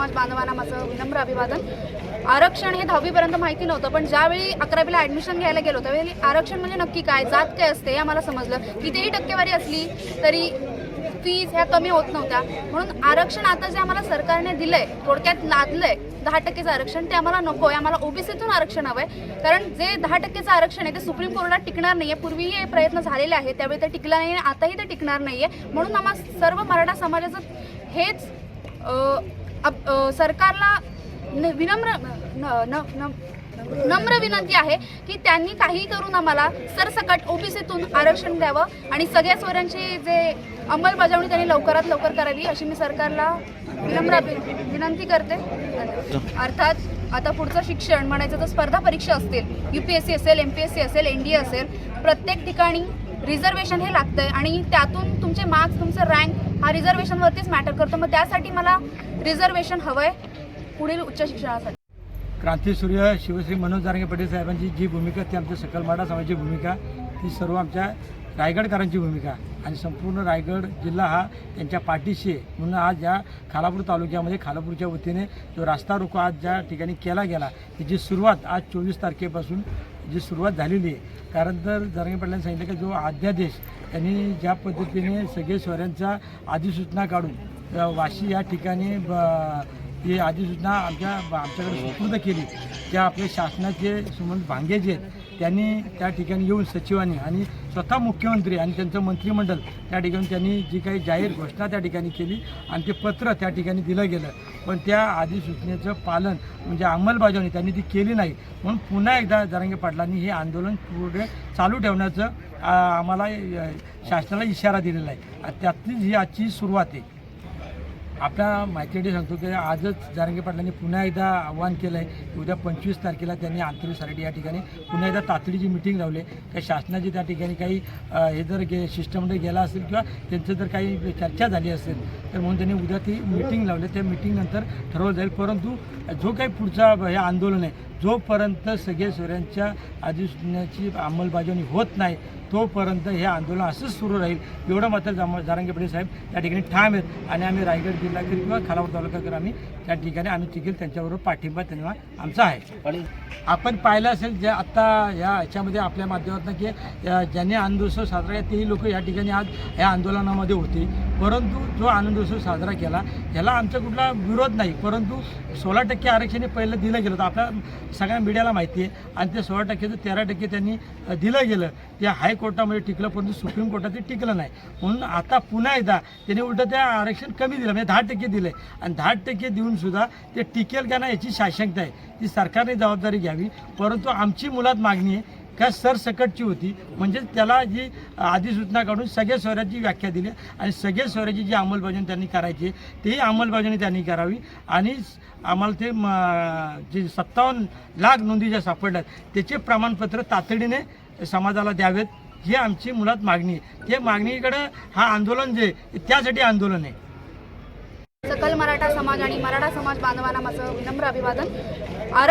समाज बांधवांना माझं विनम्र अभिवादन. आरक्षण हे दहावीपर्यंत माहिती नव्हतं पण ज्यावेळी अकरावीला ॲडमिशन घ्यायला गेलो त्यावेळी आरक्षण म्हणजे नक्की काय? जात काय असते हे आम्हाला समजलं. कितीही टक्केवारी असली तरी फीज ह्या कमी होत नव्हत्या. म्हणून आरक्षण आता जे आम्हाला सरकारने दिलंय थोडक्यात लादलंय दहा टक्केचं आरक्षण ते आम्हाला नको आहे. आम्हाला ओबीसीतून आरक्षण हवं आहे कारण जे दहा टक्केचं आरक्षण आहे ते सुप्रीम कोर्टात टिकणार नाही आहे पूर्वीही हे प्रयत्न झालेले आहेत. त्यावेळी ते टिकलं नाही आणि आताही ते टिकणार नाही आहे म्हणून आम्हा सर्व मराठा समाजाचं हेच सरकारला न- विनम्र न- न- न- नम्र विनंती आहे की त्यांनी काही करून आम्हाला सरसकट ओबीसीतून आरक्षण द्यावं आणि सगळ्या सोयऱ्यांची जे अंमलबजावणी त्यांनी लवकरात लवकर करावी अशी मी सरकारला विनम्र विनंती करते. अर्थात आता पुढचं शिक्षण म्हणायचं तर स्पर्धा परीक्षा असतील यू पी एस सी असेल एम पी एस सी असेल एन डी ए असेल प्रत्येक ठिकाणी रिझर्वेशन हे लागतंय आणि त्यातून तुमचे मार्क्स तुमचं रँक हा रिझर्वेशनवरतीच मॅटर करतो. मग त्यासाठी मला रिझर्वेशन हवंय पुढील उच्च शिक्षणासाठी. क्रांतीसूर्य शिवश्री मनोज जारंगे पटेल साहेबांची जी भूमिका ती आमच्या सकल मराठा समाजाची भूमिका ती सर्व आमच्या रायगडकरांची भूमिका. आणि संपूर्ण रायगड जिल्हा हा त्यांच्या पाठीशी आहे. म्हणून आज या खालापूर तालुक्यामध्ये खालापूरच्या वतीने जो रास्ता रोको आज ज्या ठिकाणी केला गेला त्याची सुरुवात आज चोवीस तारखेपासून जी सुरुवात झालेली आहे. कारण तर जरंगे पाटलांनी सांगितलं की जो अध्यादेश त्यांनी ज्या पद्धतीने सगळे शहरांच्या अधिसूचना काढून वाशी या ठिकाणी ब- ही अधिसूचना आमच्या आमच्याकडे सुपूर्द केली. त्या आपले शासनाचे सुमंत भांगे जे आहेत त्यांनी त्या ठिकाणी येऊन सचिवांनी आणि स्वतः मुख्यमंत्री आणि त्यांचं मंत्रिमंडळ त्या ठिकाणी त्यांनी जी काही जाहीर घोषणा त्या ठिकाणी केली आणि ते पत्र त्या ठिकाणी दिलं गेलं. पण त्या अधिसूचनेचं पालन म्हणजे अंमलबजावणी त्यांनी ती केली नाही. म्हणून पुन्हा एकदा जरांगे पाटलांनी हे आंदोलन पुढे चालू ठेवण्याचं आम्हाला शासनाला इशारा दिलेला आहे. आणि त्यातलीच ही आजची सुरुवात आहे आपल्या माहितीसाठी सांगतो की आजच जारंगे पाटलांनी पुन्हा एकदा आव्हान केलं आहे उद्या पंचवीस तारखेला त्यांनी आंतरिक या ठिकाणी पुन्हा एकदा तातडीची मिटिंग लावली. काही शासनाची त्या ठिकाणी काही हे जर गे शिष्टमंडळ गेला असेल किंवा त्यांचं जर काही चर्चा झाली असेल तर म्हणून त्यांनी उद्या ती मिटिंग लावली. त्या मिटिंगनंतर ठरवलं जाईल. परंतु जो काही पुढचा हे आंदोलन आहे जोपर्यंत सगळे सोयऱ्यांच्या अधिसूचनेची अंमलबजावणी होत नाही तोपर्यंत हे आंदोलन असंच सुरू राहील. एवढं मात्र जाम- जारंगे पटेल साहेब त्या ठिकाणी ठाम आहेत आणि आम्ही रायगड जिल्हाकर किंवा खालापूर तालुक्याकर आम्ही त्या ठिकाणी आम्ही तिकीट त्यांच्याबरोबर पाठिंबा त्यांना आमचा आहे. आपण पाहिलं असेल जे आत्ता या ह्याच्यामध्ये आपल्या माध्यमातून की ज्यांनी आनंदोत्सव साजरा केला तेही लोक या ठिकाणी आज या आंदोलनामध्ये होते. परंतु जो आनंदोत्सव साजरा केला याला आमचा कुठला विरोध नाही. परंतु सोळा टक्के आरक्षण हे पहिलं दिलं गेलं होतं. आपल्या सगळ्या मीडियाला माहिती आहे. आणि ते सोळा टक्केचं तेरा टक्के त्यांनी दिलं गेलं. ते हायकोर्टामध्ये टिकलं परंतु सुप्रीम कोर्टात ते टिकलं नाही. म्हणून आता पुन्हा एकदा त्यांनी उलटं त्या आरक्षण कमी दिलं म्हणजे दहा टक्के दिलं आणि दहा टक्के देऊनसुद्धा ते टिकेल का नाही याची शाशंकता आहे. ती सरकारने जबाबदारी घ्यावी. परंतु आमची मुलात मागणी आहे का सरसकटची होती. म्हणजे त्याला जी अधिसूचना काढून सगळ्या स्वराची व्याख्या दिली आणि सगळ्या स्वराची जी अंमलबजावणी त्यांनी करायची आहे, तेही अंमलबजावणी त्यांनी करावी. आणि आम्हाला ते म, जे सत्तावन्न लाख नोंदी ज्या सापडल्यात त्याचे प्रमाणपत्र तातडीने समाजाला द्यावेत ही आमची मुळात मागणी आहे. ते मागणीकडे हा आंदोलन जे त्यासाठी आंदोलन आहे. सकल मराठा समाज आणि मराठा समाज बांधवांना माझं विनम्र अभिवादन. आरक्षण